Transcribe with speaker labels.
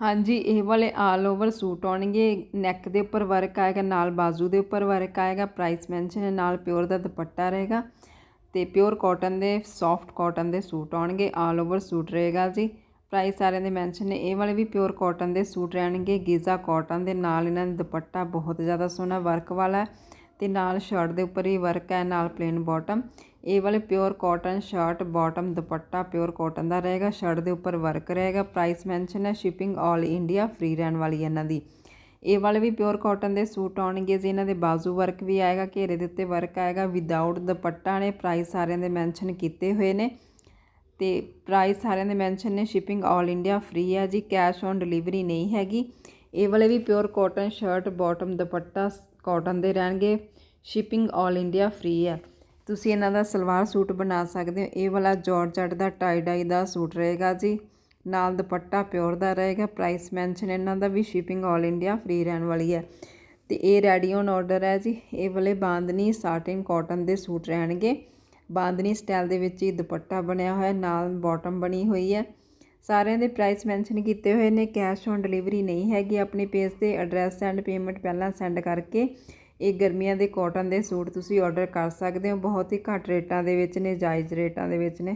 Speaker 1: ਹਾਂਜੀ, ਇਹ ਵਾਲੇ ਆਲ ਓਵਰ ਸੂਟ ਆਉਣਗੇ। ਨੈਕ ਦੇ ਉੱਪਰ ਵਰਕ ਆਏਗਾ, ਨਾਲ ਬਾਜ਼ੂ ਦੇ ਉੱਪਰ ਵਰਕ ਆਏਗਾ ਪ੍ਰਾਈਸ ਮੈਂਸ਼ਨ ਹੈ, ਨਾਲ ਪਿਓਰ ਦਾ ਦੁਪੱਟਾ ਰਹੇਗਾ ਤੇ ਪਿਓਰ ਕਾਟਨ ਦੇ ਸੌਫਟ ਕਾਟਨ ਦੇ ਸੂਟ ਆਉਣਗੇ ਆਲ ਓਵਰ ਸੂਟ ਰਹੇਗਾ ਜੀ। ਪ੍ਰਾਈਸ ਸਾਰਿਆਂ ਦੇ ਮੈਂਸ਼ਨ ਨੇ, ਇਹ ਵਾਲੇ ਵੀ ਪਿਓਰ ਕਾਟਨ ਦੇ ਸੂਟ ਰਹਿਣਗੇ। ਗੀਜ਼ਾ ਕਾਟਨ ਦੇ ਨਾਲ ਇਹਨਾਂ ਦਾ ਦੁਪੱਟਾ ਬਹੁਤ ਜ਼ਿਆਦਾ ਸੋਹਣਾ ਵਰਕ ਵਾਲਾ ਹੈ ਤੇ ਨਾਲ ਸ਼ਰਟ ਦੇ ਉੱਪਰ ਹੀ ਵਰਕ ਹੈ, ਨਾਲ ਪਲੇਨ ਬਾਟਮ ਇਹ ਵਾਲੇ ਪਿਓਰ ਕਾਟਨ ਸ਼ਰਟ ਬਾਟਮ ਦੁਪੱਟਾ ਪਿਓਰ ਕਾਟਨ ਦਾ ਰਹੇਗਾ। ਸ਼ਰਟ ਦੇ ਉੱਪਰ ਵਰਕ ਰਹੇਗਾ। ਪ੍ਰਾਈਸ ਮੈਂਸ਼ਨ ਹੈ ਸ਼ਿਪਿੰਗ ਆਲ ਇੰਡੀਆ ਫ੍ਰੀ ਰਹਿਣ ਵਾਲੀ ਇਹਨਾਂ ਦੀ। ਇਹ ਵਾਲੇ ਵੀ ਪਿਓਰ ਕਾਟਨ ਦੇ ਸੂਟ ਆਉਣਗੇ ਜੀ। ਇਹਨਾਂ ਦੇ ਬਾਜ਼ੂ ਵਰਕ ਵੀ ਆਏਗਾ, ਘੇਰੇ ਦੇ ਉੱਤੇ ਵਰਕ ਆਏਗਾ। ਵਿਦਆਊਟ ਦੁਪੱਟਾ ਨੇ ਪ੍ਰਾਈਸ ਸਾਰਿਆਂ ਦੇ ਮੈਂਸ਼ਨ ਕੀਤੇ ਹੋਏ ਨੇ। ਤੇ ਪ੍ਰਾਈਸ ਸਾਰਿਆਂ ਦੇ ਮੈਂਸ਼ਨ ਨੇ ਸ਼ਿਪਿੰਗ ਆਲ ਇੰਡੀਆ ਫ੍ਰੀ ਹੈ ਜੀ। ਕੈਸ਼ ਔਨ ਡਿਲੀਵਰੀ ਨਹੀਂ ਹੈਗੀ। ਇਹ ਵਾਲੇ ਵੀ ਪਿਓਰ ਕਾਟਨ ਸ਼ਰਟ ਬਾਟਮ ਦੁਪੱਟਾ ਕਾਟਨ ਦੇ ਰਹਿਣਗੇ। ਸ਼ਿਪਿੰਗ ਆਲ ਇੰਡੀਆ ਫ੍ਰੀ ਹੈ। ਤੁਸੀਂ ਇਹਨਾਂ ਦਾ ਸਲਵਾਰ ਸੂਟ ਬਣਾ ਸਕਦੇ ਹੋ। ਇਹ ਵਾਲਾ ਜਾਰਜਟ ਦਾ ਟਾਈ ਡਾਈ ਦਾ ਸੂਟ ਰਹੇਗਾ ਜੀ। ਨਾਲ ਦੁਪੱਟਾ ਪਿਓਰ ਦਾ ਰਹੇਗਾ। ਪ੍ਰਾਈਸ ਮੈਂਸ਼ਨ ਇਹਨਾਂ ਦਾ ਵੀ ਸ਼ਿਪਿੰਗ ਆਲ ਇੰਡੀਆ ਫ੍ਰੀ ਰਹਿਣ ਵਾਲੀ ਹੈ। ਤੇ ਇਹ ਰੈਡੀ ਔਨ ਆਰਡਰ ਹੈ ਜੀ। ਇਹ ਵਾਲੇ ਬਾਂਦਨੀ ਸਾਟਿਨ ਕਾਟਨ ਦੇ ਸੂਟ ਰਹਿਣਗੇ। ਬਾਂਦਨੀ ਸਟਾਈਲ ਦੇ ਵਿੱਚ ਹੀ ਦੁਪੱਟਾ ਬਣਿਆ ਹੋਇਆ, ਨਾਲ ਬਾਟਮ ਬਣੀ ਹੋਈ ਹੈ। ਸਾਰਿਆਂ ਦੇ ਪ੍ਰਾਈਸ ਮੈਂਸ਼ਨ ਕੀਤੇ ਹੋਏ ਨੇ। ਕੈਸ਼ ਔਨ ਡਿਲੀਵਰੀ ਨਹੀਂ ਹੈਗੀ। ਆਪਣੇ ਪੇਜ ਤੇ ਐਡਰੈਸ ਐਂਡ ਪੇਮੈਂਟ ਪਹਿਲਾਂ ਸੈਂਡ ਕਰਕੇ ਇਹ ਗਰਮੀਆਂ ਦੇ ਕੋਟਨ ਦੇ ਸੂਟ ਤੁਸੀਂ ਆਰਡਰ ਕਰ ਸਕਦੇ ਹੋ। ਬਹੁਤ ਹੀ ਘੱਟ ਰੇਟਾਂ ਦੇ ਵਿੱਚ ਨੇ, ਜਾਇਜ਼ ਰੇਟਾਂ ਦੇ ਵਿੱਚ ਨੇ।